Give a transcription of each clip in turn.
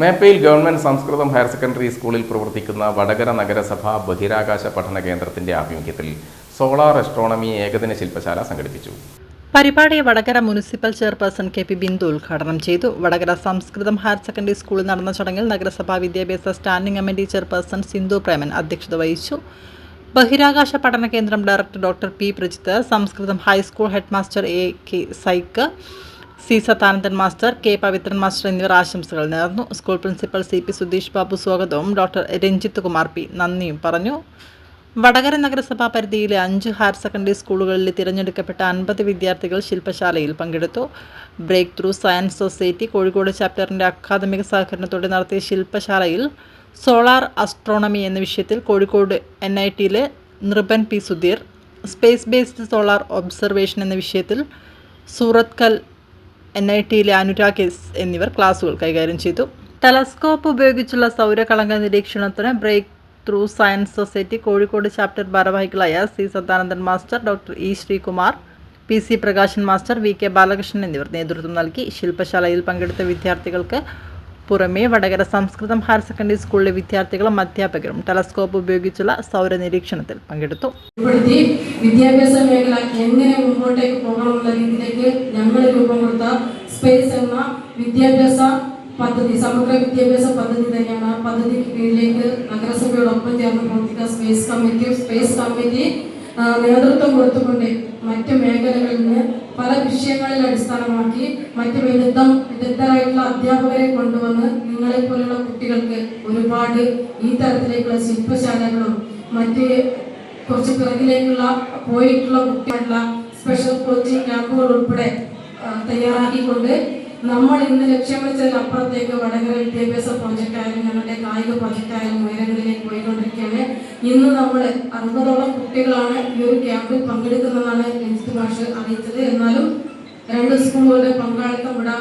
Meppayil government സംസ്കൃതം higher secondary സ്കൂളിൽ പ്രവർത്തിക്കുന്ന വടകര നഗരസഭ ബഹിരാകാശ പഠന കേന്ദ്രത്തിന്റെ ആഭിമുഖ്യത്തിൽ സോളാർ അസ്ട്രോണമി ഏകദിന ശില്പശാല സംഘടിപ്പിച്ചു. പരിപാടി Vadakara municipal chairperson K P Bindu ഉദ്ഘാടനം ചെയ്തു. വടകര സംസ്കൃതം ഹയർ സെക്കൻഡറി സ്കൂളിൽ നടന്ന ചടങ്ങിൽ നഗരസഭാ വിദ്യാഭ്യാസ standing committee chairperson Sindhu Preman അധ്യക്ഷത വഹിച്ചു. ബഹിരാകാശ പഠന കേന്ദ്രം director doctor P. Prajith Sanskrit high school headmaster A. K. Psyche C Sathanandan master K Pavithran master എന്നിവർ ആശംസകൾ നേർന്നു. School principal C P Sudheesh Babu സ്വാഗതവും. ഡോക്ടർ രഞ്ജിത്ത് കുമാർ പി നന്ദിയും പറഞ്ഞു. വടകര നഗരസഭാ പരിധിയിലെ അഞ്ച് ഹയർ സെക്കൻഡറി സ്കൂളുകളിൽ തിരഞ്ഞെടുക്കപ്പെട്ട അൻപത് വിദ്യാർത്ഥികൾ ശില്പശാലയിൽ പങ്കെടുത്തു. Breakthrough science society Kozhikode ചാപ്റ്ററിന്റെ അക്കാദമിക സഹകരണത്തോടെ നടത്തിയ ശില്പശാലയിൽ സോളാർ അസ്ട്രോണമി എന്ന വിഷയത്തിൽ Kozhikode N I ടിയിലെ Nripan P Sudheer space based solar observation എന്ന വിഷയത്തിൽ സൂറത്കൽ കൽ എൻ ഐ ടിയിലെ അനുരാഗ് എസ് എന്നിവർ ക്ലാസുകൾ കൈകാര്യം ചെയ്തു. ടെലസ്കോപ്പ് ഉപയോഗിച്ചുള്ള സൗരകളങ്ക നിരീക്ഷണത്തിന് breakthrough science society Kozhikode chapter ഭാരവാഹികളായ C Sadanandan master doctor E Sreekumar P C Prakashan master V K Balakrishnan എന്നിവർ നേതൃത്വം നൽകി. ശില്പശാലയിൽ പങ്കെടുത്ത വിദ്യാർത്ഥികൾക്ക് പുറമെ വടകര സംസ്കൃതം ഹയർ സെക്കൻഡറി സ്കൂളിലെ വിദ്യാർത്ഥികളും അധ്യാപകരും ടെലസ്കോപ്പ് ഉപയോഗിച്ചുള്ള സൗര നിരീക്ഷണത്തിൽ പങ്കെടുത്തു. വിദ്യാഭ്യാസ മേഖല എങ്ങനെ മുമ്പോട്ടേക്ക് പോകണമെന്ന രീതിയിലേക്ക് ഞങ്ങൾ രൂപം സ്പേസ് എന്ന വിദ്യാഭ്യാസ പദ്ധതി സമഗ്ര വിദ്യാഭ്യാസ പദ്ധതി തന്നെയാണ്. ആ പദ്ധതിക്ക് കീഴിലേക്ക് നഗരസഭയോടൊപ്പം ചേർന്ന് പ്രവർത്തിക്കുന്ന സ്പേസ് കമ്മിറ്റി സ്പേസ് കമ്മിറ്റി നേതൃത്വം കൊടുത്തുകൊണ്ട് മറ്റ് മേഖലകളിൽ നിന്ന് പല വിഷയങ്ങളിൽ അടിസ്ഥാനമാക്കി മറ്റ് വിദഗ്ധം വിദഗ്ധരായിട്ടുള്ള അധ്യാപകരെ കൊണ്ടുവന്ന് നിങ്ങളെ പോലുള്ള കുട്ടികൾക്ക് ഒരുപാട് ഈ തരത്തിലേക്കുള്ള ശില്പശാലകളും മറ്റ് കുറച്ച് പിറകിലേക്കുള്ള പോയിട്ടുള്ള കുട്ടികളുള്ള സ്പെഷ്യൽ കോച്ചിങ് ക്യാമ്പുകൾ ഉൾപ്പെടെ തയ്യാറാക്കിക്കൊണ്ട് നമ്മൾ ഇന്ന് ലക്ഷ്യം വെച്ചതിനപ്പുറത്തേക്ക് വടകര വിദ്യാഭ്യാസ പ്രോജക്റ്റ് ആയാലും ഞങ്ങളുടെ കായിക പ്രോജക്റ്റ് ആയാലും ഉയരങ്ങളിലേക്ക് പോയിക്കൊണ്ടിരിക്കുകയാണ്. ഇന്ന് നമ്മൾ അറുപതോളം കുട്ടികളാണ് ഈ ഒരു ക്യാമ്പിൽ പങ്കെടുക്കുന്നതാണ് രഞ്ജിത്ത് മാഷ് അറിയിച്ചത്. എന്നാലും രണ്ട് സ്കൂളുകളുടെ പങ്കാളിത്തം ഇവിടെ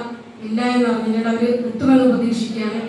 ഇല്ല എന്ന് അറിഞ്ഞിട്ട് അവർ കിട്ടുമെന്ന് പ്രതീക്ഷിക്കുകയാണ്.